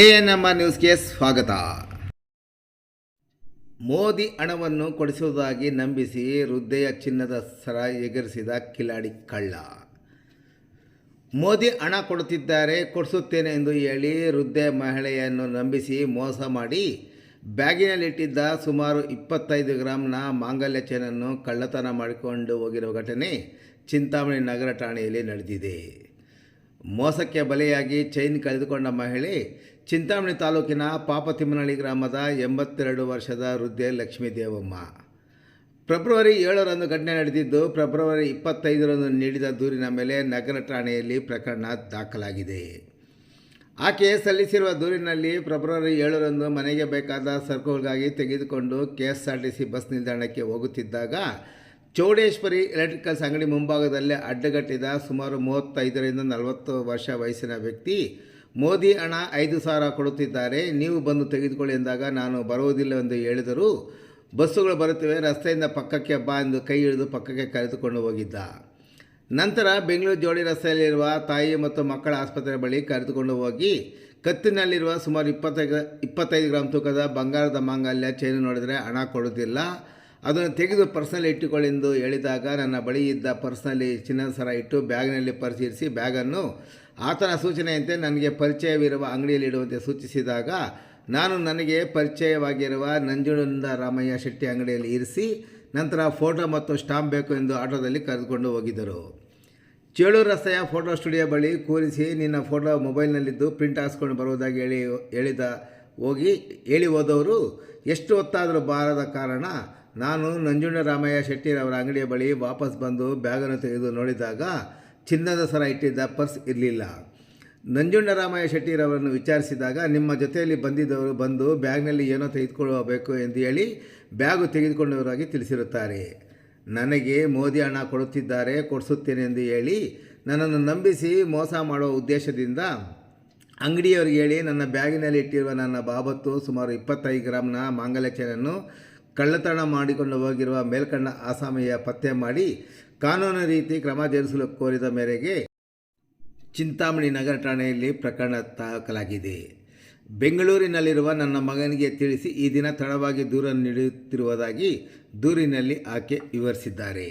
A N R ನ್ಯೂಸ್ಗೆ ಸ್ವಾಗತ. ಮೋದಿ ಹಣವನ್ನು ಕೊಡಿಸುವುದಾಗಿ ನಂಬಿಸಿ ಹೃದಯ ಚಿನ್ನದ ಸರ ಎಗರಿಸಿದ ಕಿಲಾಡಿ ಕಳ್ಳ. ಮೋದಿ ಹಣ ಕೊಡುತ್ತಿದ್ದಾರೆ, ಕೊಡಿಸುತ್ತೇನೆ ಎಂದು ಹೇಳಿ ವೃದ್ಧೆ ಮಹಿಳೆಯನ್ನು ನಂಬಿಸಿ ಮೋಸ ಮಾಡಿ ಬ್ಯಾಗಿನಲ್ಲಿಟ್ಟಿದ್ದ ಸುಮಾರು ಇಪ್ಪತ್ತೈದು ಗ್ರಾಂನ ಮಾಂಗಲ್ಯ ಚೈನನ್ನು ಕಳ್ಳತನ ಮಾಡಿಕೊಂಡು ಹೋಗಿರುವ ಘಟನೆ ಚಿಂತಾಮಣಿ ನಗರ ಠಾಣೆಯಲ್ಲಿ ನಡೆದಿದೆ. ಮೋಸಕ್ಕೆ ಬಲಿಯಾಗಿ ಚೈನ್ ಕಳೆದುಕೊಂಡ ಮಹಿಳೆ ಚಿಂತಾಮಣಿ ತಾಲೂಕಿನ ಪಾಪತಿಮ್ಮನಹಳ್ಳಿ ಗ್ರಾಮದ ಎಂಬತ್ತೆರಡು ವರ್ಷದ ವೃದ್ಧೆ ಲಕ್ಷ್ಮೀ ದೇವಮ್ಮ. ಫೆಬ್ರವರಿ ಏಳರಂದು ಘಟನೆ ನಡೆದಿದ್ದು, ಫೆಬ್ರವರಿ ಇಪ್ಪತ್ತೈದರಂದು ನೀಡಿದ ದೂರಿನ ಮೇಲೆ ನಗರ ಠಾಣೆಯಲ್ಲಿ ಪ್ರಕರಣ ದಾಖಲಾಗಿದೆ. ಆಕೆ ಸಲ್ಲಿಸಿರುವ ದೂರಿನಲ್ಲಿ ಫೆಬ್ರವರಿ ಏಳರಂದು ಮನೆಗೆ ಬೇಕಾದ ಸರಕುಗಳಿಗಾಗಿ ತೆಗೆದುಕೊಂಡು ಕೆ ಟಿ ಸಿ ಬಸ್ ನಿಲ್ದಾಣಕ್ಕೆ ಹೋಗುತ್ತಿದ್ದಾಗ ಚೌಡೇಶ್ವರಿ ಎಲೆಕ್ಟ್ರಿಕಲ್ಸ್ ಅಂಗಡಿ ಮುಂಭಾಗದಲ್ಲೇ ಅಡ್ಡಗಟ್ಟಿದ ಸುಮಾರು ಮೂವತ್ತೈದರಿಂದ ನಲವತ್ತು ವರ್ಷ ವಯಸ್ಸಿನ ವ್ಯಕ್ತಿ, ಮೋದಿ ಹಣ ಐದು ಸಾವಿರ ಕೊಡುತ್ತಿದ್ದಾರೆ, ನೀವು ಬಂದು ತೆಗೆದುಕೊಳ್ಳಿ ಎಂದಾಗ, ನಾನು ಬರುವುದಿಲ್ಲ ಎಂದು ಹೇಳಿದರು ಬಸ್ಸುಗಳು ಬರುತ್ತಿವೆ, ರಸ್ತೆಯಿಂದ ಪಕ್ಕಕ್ಕೆ ಬಾ ಎಂದು ಕೈ ಹಿಡಿದು ಪಕ್ಕಕ್ಕೆ ಕರೆದುಕೊಂಡು ಹೋಗಿದ್ದ. ನಂತರ ಬೆಂಗಳೂರು ಜೋಡಿ ರಸ್ತೆಯಲ್ಲಿರುವ ತಾಯಿ ಮತ್ತು ಮಕ್ಕಳ ಆಸ್ಪತ್ರೆ ಬಳಿ ಕರೆದುಕೊಂಡು ಹೋಗಿ, ಕತ್ತಿನಲ್ಲಿರುವ ಸುಮಾರು ಇಪ್ಪತ್ತೈದು ಇಪ್ಪತ್ತೈದು ಗ್ರಾಮ್ ತೂಕದ ಬಂಗಾರದ ಮಾಂಗಲ್ಯ ಚೈನು ನೋಡಿದರೆ ಹಣ ಕೊಡುವುದಿಲ್ಲ ಅದನ್ನು ತೆಗೆದು ಪರ್ಸ್ನಲ್ಲಿ ಇಟ್ಟುಕೊಳ್ಳಿ ಎಂದು ಹೇಳಿದಾಗ ನನ್ನ ಬಳಿ ಇದ್ದ ಪರ್ಸ್ನಲ್ಲಿ ಚಿನ್ನದ ಸರ ಇಟ್ಟು ಬ್ಯಾಗ್ನಲ್ಲಿ ಪರಿಶೀಲಿಸಿ ಬ್ಯಾಗನ್ನು ಆತನ ಸೂಚನೆಯಂತೆ ನನಗೆ ಪರಿಚಯವಿರುವ ಅಂಗಡಿಯಲ್ಲಿ ಇಡುವಂತೆ ಸೂಚಿಸಿದಾಗ ನಾನು ನನಗೆ ಪರಿಚಯವಾಗಿರುವ ನಂಜುಂಡ ರಾಮಯ್ಯ ಶೆಟ್ಟಿ ಅಂಗಡಿಯಲ್ಲಿ ಇರಿಸಿ ನಂತರ ಫೋಟೋ ಮತ್ತು ಸ್ಟಾಂಪ್ ಬೇಕು ಎಂದು ಆಟೋದಲ್ಲಿ ಕರೆದುಕೊಂಡು ಹೋಗಿದ್ದರು. ಚೇಳೂರು ರಸ್ತೆಯ ಫೋಟೋ ಸ್ಟುಡಿಯೋ ಬಳಿ ಕೂರಿಸಿ ನಿನ್ನ ಫೋಟೋ ಮೊಬೈಲ್ನಲ್ಲಿದ್ದು ಪ್ರಿಂಟ್ ಹಾಸ್ಕೊಂಡು ಬರುವುದಾಗಿ ಹೇಳಿ ಹೇಳಿದ ಹೋಗಿ ಹೇಳಿ ಹೋದವರು, ಎಷ್ಟು ಹೊತ್ತಾದರೂ ಬಾರದ ಕಾರಣ ನಾನು ನಂಜುಂಡರಾಮಯ್ಯ ಶೆಟ್ಟಿರವರ ಅಂಗಡಿಯ ಬಳಿ ವಾಪಸ್ ಬಂದು ಬ್ಯಾಗನ್ನು ತೆಗೆದು ನೋಡಿದಾಗ ಚಿನ್ನದ ಸರ ಇಟ್ಟಿದ್ದ ಪರ್ಸ್ ಇರಲಿಲ್ಲ. ನಂಜುಂಡರಾಮಯ್ಯ ಶೆಟ್ಟಿರವರನ್ನು ವಿಚಾರಿಸಿದಾಗ, ನಿಮ್ಮ ಜೊತೆಯಲ್ಲಿ ಬಂದಿದ್ದವರು ಬಂದು ಬ್ಯಾಗ್ನಲ್ಲಿ ಏನೋ ತೆಗೆದುಕೊಳ್ಳಬೇಕು ಎಂದು ಹೇಳಿ ಬ್ಯಾಗು ತೆಗೆದುಕೊಂಡವರಾಗಿ ತಿಳಿಸಿರುತ್ತಾರೆ. ನನಗೆ ಮೋದಿ ಹಣ ಕೊಡುತ್ತಿದ್ದಾರೆ, ಕೊಡಿಸುತ್ತೇನೆ ಎಂದು ಹೇಳಿ ನನ್ನನ್ನು ನಂಬಿಸಿ ಮೋಸ ಮಾಡುವ ಉದ್ದೇಶದಿಂದ ಅಂಗಡಿಯವರಿಗೆ ಹೇಳಿ ನನ್ನ ಬ್ಯಾಗಿನಲ್ಲಿ ಇಟ್ಟಿರುವ ನನ್ನ ಬಾಬತ್ತು ಸುಮಾರು ಇಪ್ಪತ್ತೈದು ಗ್ರಾಮ್ನ ಮಾಂಗಲ್ಯ ಚೈನನ್ನು ಕಳ್ಳತನ ಮಾಡಿಕೊಂಡು ಹೋಗಿರುವ ಮೇಲ್ಕಂಡ ಆಸಾಮಿಯ ಪತ್ತೆ ಮಾಡಿ ಕಾನೂನು ರೀತಿ ಕ್ರಮ ಜರುಗಿಸಲು ಕೋರಿದ ಮೇರೆಗೆ ಚಿಂತಾಮಣಿ ನಗರ ಠಾಣೆಯಲ್ಲಿ ಪ್ರಕರಣ ದಾಖಲಾಗಿದೆ. ಬೆಂಗಳೂರಿನಲ್ಲಿರುವ ನನ್ನ ಮಗನಿಗೆ ತಿಳಿಸಿ ಈ ದಿನ ತಡವಾಗಿ ದೂರನ್ನು ನೀಡುತ್ತಿರುವುದಾಗಿ ದೂರಿನಲ್ಲಿ ಆಕೆ ವಿವರಿಸಿದ್ದಾರೆ.